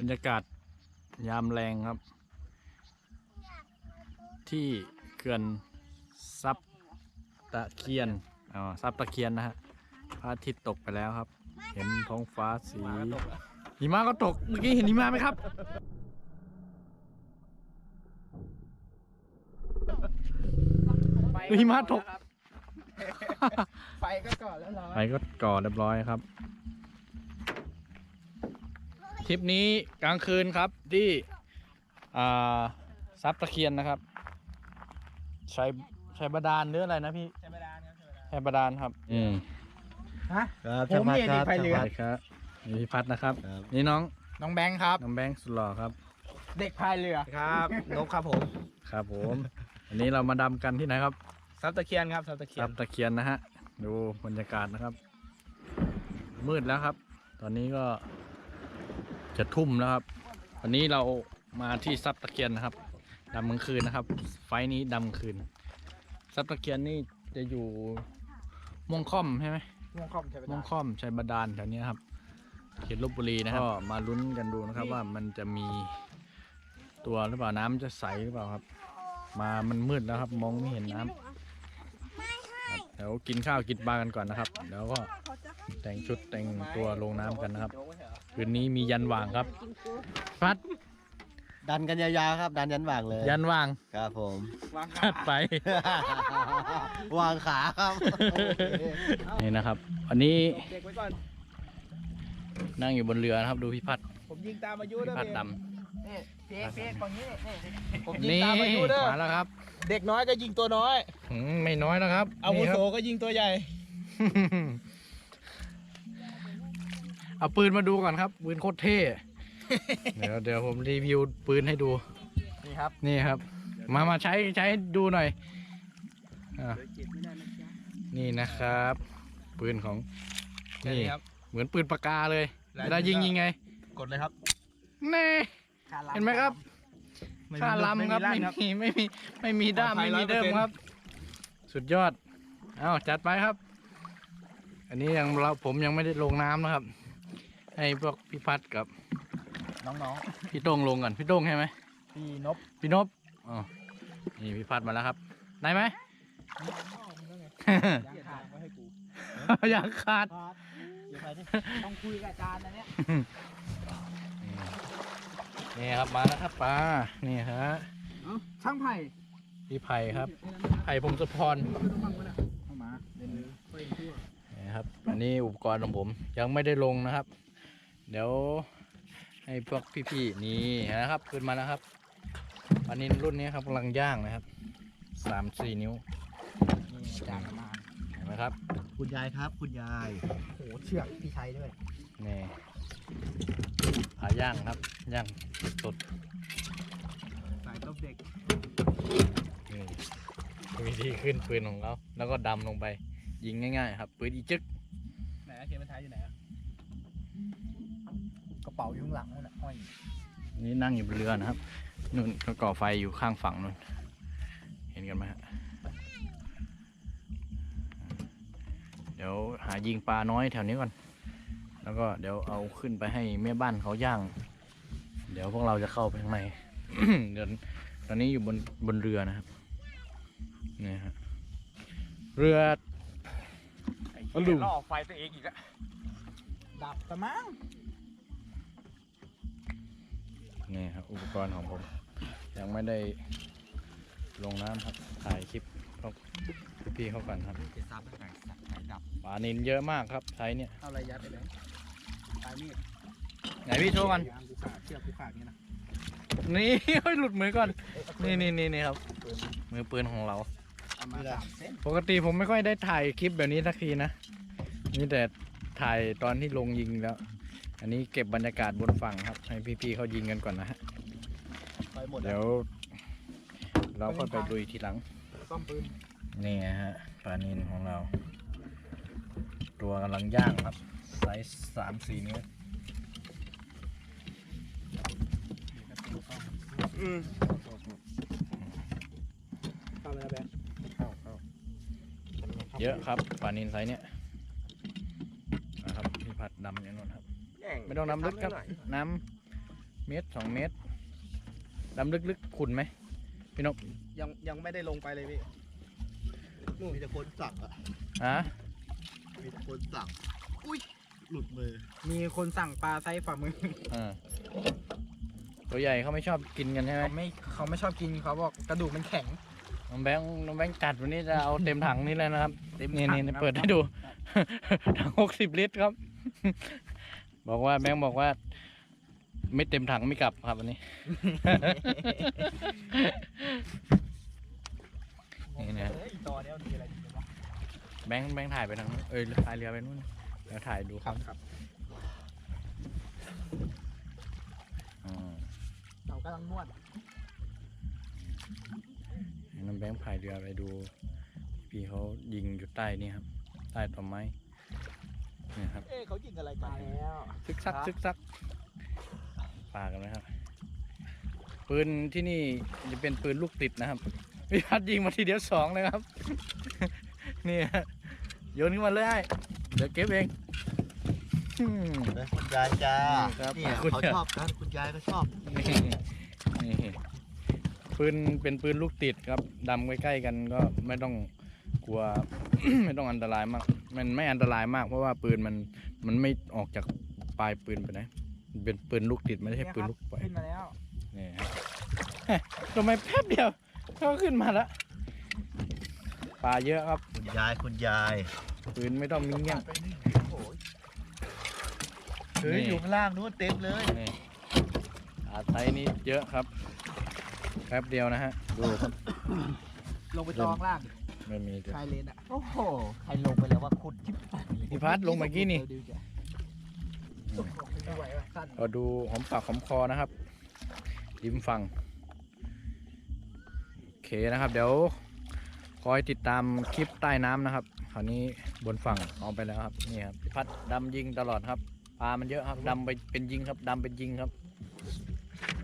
บรรยากาศยามแรงครับ ที่เขื่อนซับตะเคียนอ๋อซับตะเคียนนะฮะพระอาทิตย์ตกไปแล้วครับ เห็นท้องฟ้าสีหิมะก็ตกเมื่อกี้เห็นหิมะไหมครับหิมะตก ไฟก็ก่อนแล้วร้อนไปก็ก่อเรียบร้อยครับ คลิปนี้กลางคืนครับที่อ่าซับตะเคียนนะครับ ใช้ใช้บาดาลหรืออะไรนะพี่ใช้เวลาครับใช้เวลาใช้บาดาลครับ อืมฮะครับผมเนี่ยช่างนี่ไปเรือช่างใช่ครับนี่พี่พัดนะครับครับ นี่น้องน้องแบงค์ครับน้องแบงค์สุดหล่อครับ เด็กพายเรือครับนกครับผมครับผมอันนี้เรามาดำกันที่ไหนครับซับตะเคียนครับซับตะเคียซันบตะเคียนนะฮะดูบรรยากาศนะครับ มืดแล้วครับ ตอนนี้ก็ จะทุ่มแล้วครับ วันนี้เรามาที่ซับตะเคียนนะครับดำกลางคืนนะครับ ไฟล์นี้ดำกลางคืนซับตะเคียนนี่จะอยู่ม่วงค่อมใช่ไหมม่วงคอมใช้เวม่ลาวงค่อมชัยบาดาลแถวเนี้ยครับ เขตลบบุรีนะครับก็มาลุ้นกันดูนะครับว่ามันจะมีตัวหรือเปล่าน้ำจะใสหรือเปล่าครับ มามันมืดแล้วครับ มองไม่เห็นน้ำครับเดี๋ยวกินข้าวกินปลากันก่อนนะครับเดี๋ยวก็แต่งชุดแต่งตัวลงน้ำกันนะครับ คืนนี้มียันวางครับพัดดันกันยาวๆครับ ดันยันวางเลยยันวางครับผมวางจัดไป วางขาครับนี่นะครับ อันนี้เด็กไว้ก่อน นั่งอยู่บนเรือนะครับ ดูพี่พัดผมยิงตามอายุพี่ด้วยพัดดนี่เพี้ยเพี้ยฝั่งนี้นี่ผมำยิงนี่ตามอายุเด้อมาแล้วครับเด็กน้อยก็ยิงตัวน้อย อืมไม่น้อยนะครับอาวุนี่คโสรับ ก็ยิงตัวใหญ่ เอาปืนมาดูก่อนครับปืนโคตรเท่ เดี๋ยวเดี๋ยวผมรีวิวปืนให้ดู นี่ครับ นี่ครับ มามาใช้ใช้ให้ดูหน่อยอะนี่นะครับ ปืนของ นี่นี่ครับ เหมือนปืนปากกาเลยลายเวลายิงยิงไงกดเลยครับเน่เห็นไหมครับไม่มีค่าลำครับลั่ไม่นครับมีไม่มีไม่มีด้ามปลอดภัไม่ยมีเดิม100%ครับ สุดยอด เอ้าจัดไปครับ อันนี้ยังเราผมยังไม่ได้ลงน้ำนะครับ ให้พวกพี่พัดกับน้องพี่โต้งลงก่อนพี่โต้งใช่ไหมๆพี่นบพี่นบอ๋อนี่พี่พัดมาแล้วครับ ได้ไหมยางขาดไว้ให้กูอยากขาดเดี๋ยวไปดิต้องคุยกับอาจารย์นะเนี่ยนี่ครับมาแล้วครับปลานี่ฮะช่างไผ่พี่ไผ่ครับไผ่พงศพรเข้ามาเล่นเลยไปทั่วนี่ครับ อันนี้อุปกรณ์ของผมยังไม่ได้ลงนะครับ เดี๋ยวให้พวกพี่ๆนี่นะครับขึ้นมาแล้วครับอันนี้รุ่นนี้ครับกำลังย่างนะครับสามสี่นิ้วนี่อาจารย์มาเห็นไหมครับ คุณยายครับ คุณยายโอ้โหเชือกพี่ชัยด้วยนี่ผาย่างครับย่างสดสายตบเด็กนี่วิธีขึ้นปืนของเขาแล้วก็ดำลงไป ยิงง่าย ๆ ครับปืนอีจึกไหนอะเขียนบรรทัดอยู่ไหนอะ กระเป๋าอยู่ข้างหลังนู่นน่ะห้อยนี่นั่งอยู่บนเรือนะครับนู่นก็ก่อไฟอยู่ข้างฝั่งนู่นเห็นกันไหมฮะเดี๋ยวหายิงปลาน้อยแถวนี้ก่อน แล้วก็เดี๋ยวเอาขึ้นไปให้แม่บ้านเขาย่าง เดี๋ยวพวกเราจะเข้าไปข้างใน เดี๋ยวตอนนี้อยู่บนบนเรือนะครับนี่ฮะเรือ ไอ้เหี้ยล่อไฟตัวเองอีกอะดับแต่มั้ง นี่ครับอุปกรณ์ของผม ยังไม่ได้ลงน้ำครับ ถ่ายคลิปเขาพี่เขาก่อนครับจะซับไหนสักไหนดับปลานินเยอะมากครับไซส์เนี่ยเอาอะไรยัดไปเลยปลายมีดไหนพี่โชว์กันยางกูขาดเชือกกูขาดนี่นะนี่เฮ้ยหลุดมือก่อน นี่นี่นี่นี่ครับ มือปืนของเราเอามาสามเส้นปกติผมไม่ค่อยได้ถ่ายคลิปแบบนี้สักทีนะ นี่แต่ถ่ายตอนที่ลงยิงแล้ว อันนี้เก็บบรรยากาศบนฝั่งครับ ให้พี่ๆเขายิงกันก่อนนะฮะไปหมดเดี๋ยวเราค่อยไปดูอีกทีหลัง ซ่อมปืนนี่ฮะปลานินของเรา ตัวกำลังย่างครับ ไซส์สามสี่นิ้วเข้าเลยนะแบงค์เข้าเข้าเยอะครับปลานินไซส์เนี้ยนะครับพี่ผัดดำอย่างนั้นครับ ไม่ต้องน้ำลึกครับ น้ำเมตรสองเมตรดำลึกๆขุนไหมพี่นกยังยังไม่ได้ลงไปเลยพี่มีแต่คนสั่งอะฮะมีแต่คนสั่งอุ้ยหลุดมือมีคนสั่งปลาไซส์ฝ่ามืออ่าตัวใหญ่เขาไม่ชอบกินกันใช่ไหมเขาไม่เขาไม่ชอบกินเขาบอกกระดูกมันแข็งน้องแบงค์น้องแบงค์จัดวันนี้จะเอาเต็มถังนี่เลยนะครับเต็มนี่ถังนี่นี่ครับเปิดให้ดูถังหกสิบลิตรครับ บอกว่าแบงค์บอกว่า ไม่เต็มถังไม่กลับครับวันนี้ นี่นะ เฮ้ยต่อเนี้ยมีอะไรอยู่วะแบงค์แบงค์ถ่ายไปทางนู้นเอ้ยถ่ายเรือไปนู้นเดี๋ยวถ่ายดูครับครับอ่าเรากำลังนวดให้น้องแบงค์พายเรือไปดู พี่เขายิงอยู่ใต้นี่ครับ ใต้ต้นไม้ นี่ครับเอ๊ะเขายิงอะไรกันแล้วซึกซักครับซึกซักปากันนะครับ ปืนที่นี่จะเป็นปืนลูกติดนะครับพี่พัดยิงมาทีเดียวสองเลยครับนี่ฮะโยนขึ้นมาเลยไอ้เดี๋ยวเก็บเองอืมนะคุณยายจ้าครับเนี่ยคุณเขายายชอบกันคุณยายก็ชอบนี่นี่ปืนเป็นปืนลูกติดครับดำใกล้ๆกันก็ไม่ต้องกลัวไม่ต้องอันตรายมาก มันไม่อันตรายมากเพราะว่าปืนมันมันไม่ออกจากปลายปืนไปไหนมันเป็นปืนลูกติดไม่ใช่ปืนลูกปล่อยขึ้นมาแล้วนี่ครับเฮ้ยทำไมแป๊บเดียวก็ขึ้นมาแล้วปลาเยอะครับ คุณยายคุณยายปืนไม่ต้องมีเงี้ยงเฮ้ยนี่อยู่ข้างล่างนู้นเต็มเลยนี่อาไซส์นี้เยอะครับ แป๊บเดียวนะฮะ ดูครับ ลงไปตองล่าง ไม่มีเลยชายเลนอะ โอ้โห ใครลงไปแล้วว่าขุดจิ๊บพี่พัดลงเมื่อกี้นี่เดี๋ยวจะไม่ไหวว่ะสั้นเราดูหอมปากหอมคอนะครับริมฝั่งโอเคนะครับ เดี๋ยวคอยติดตามคลิปใต้น้ำนะครับคราวนี้บนฝั่งเอาไปแล้วครับนี่ครับพี่พัดดำยิงตลอดครับปลามันเยอะครับดำไปเป็นยิงครับดำเป็นยิงครับ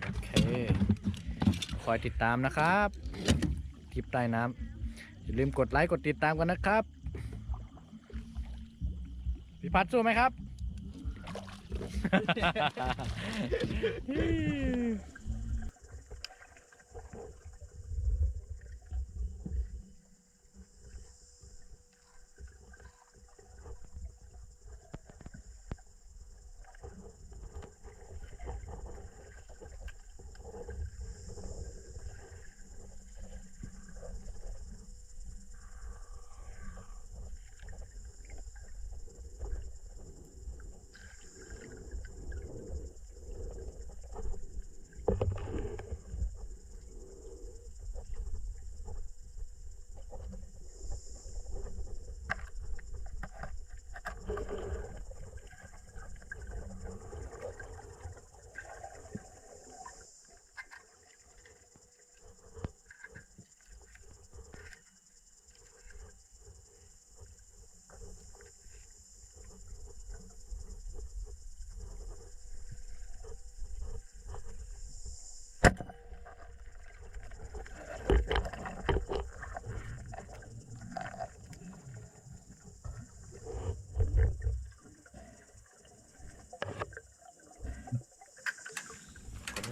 โอเคคอยติดตามนะครับคลิปใต้น้ำ อย่าลืมกดไลค์กดติดตามกันนะครับพี่พัดสู้ไหมครับ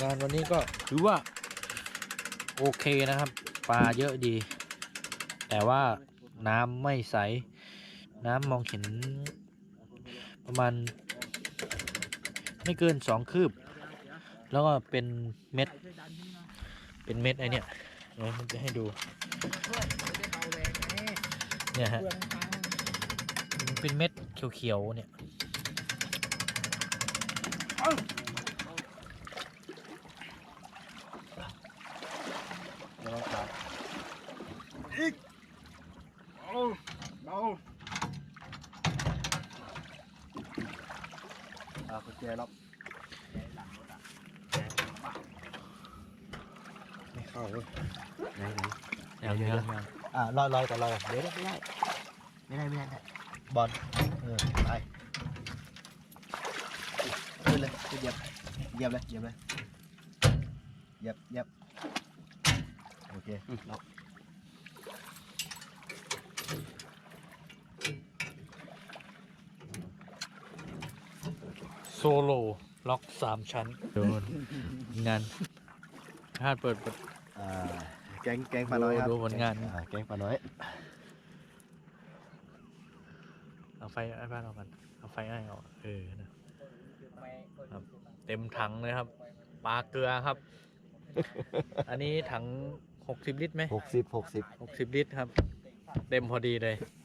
งานวันนี้ก็ถือว่า โอเคนะครับ ปลาเยอะดี แต่ว่าน้ำไม่ใส น้ำมองเห็น ประมาณ ไม่เกินสองคืบ แล้วก็เป็นเม็ด เป็นเม็ดไอเนี่ยเดี๋ยวผมจะให้ดู เนี่ยฮะเป็นเม็ดเขียวๆเนี่ย ระวังขา เอาเอา อ่าคุณแจรับไม่เข้าเลยไหนไหนยังยังยังอ่าลอย โอเคล็อกโซโลล็อกสามชั้นโดนงานชาติเปิดเปิดอ่าแกงแกงปลาน้อยครับดูผลงาน อ่แกงปลาน้อยเอาไฟไอ้บ้านเรากันเอาไฟไอ้เอาเออนะครับ เต็มถังเลยครับ ปลาเกลือครับ อันนี้ถังหกสิบลิตรไหมหกสิบหกสิบหกสิบลิตรครับ เต็มพอดีเลยอ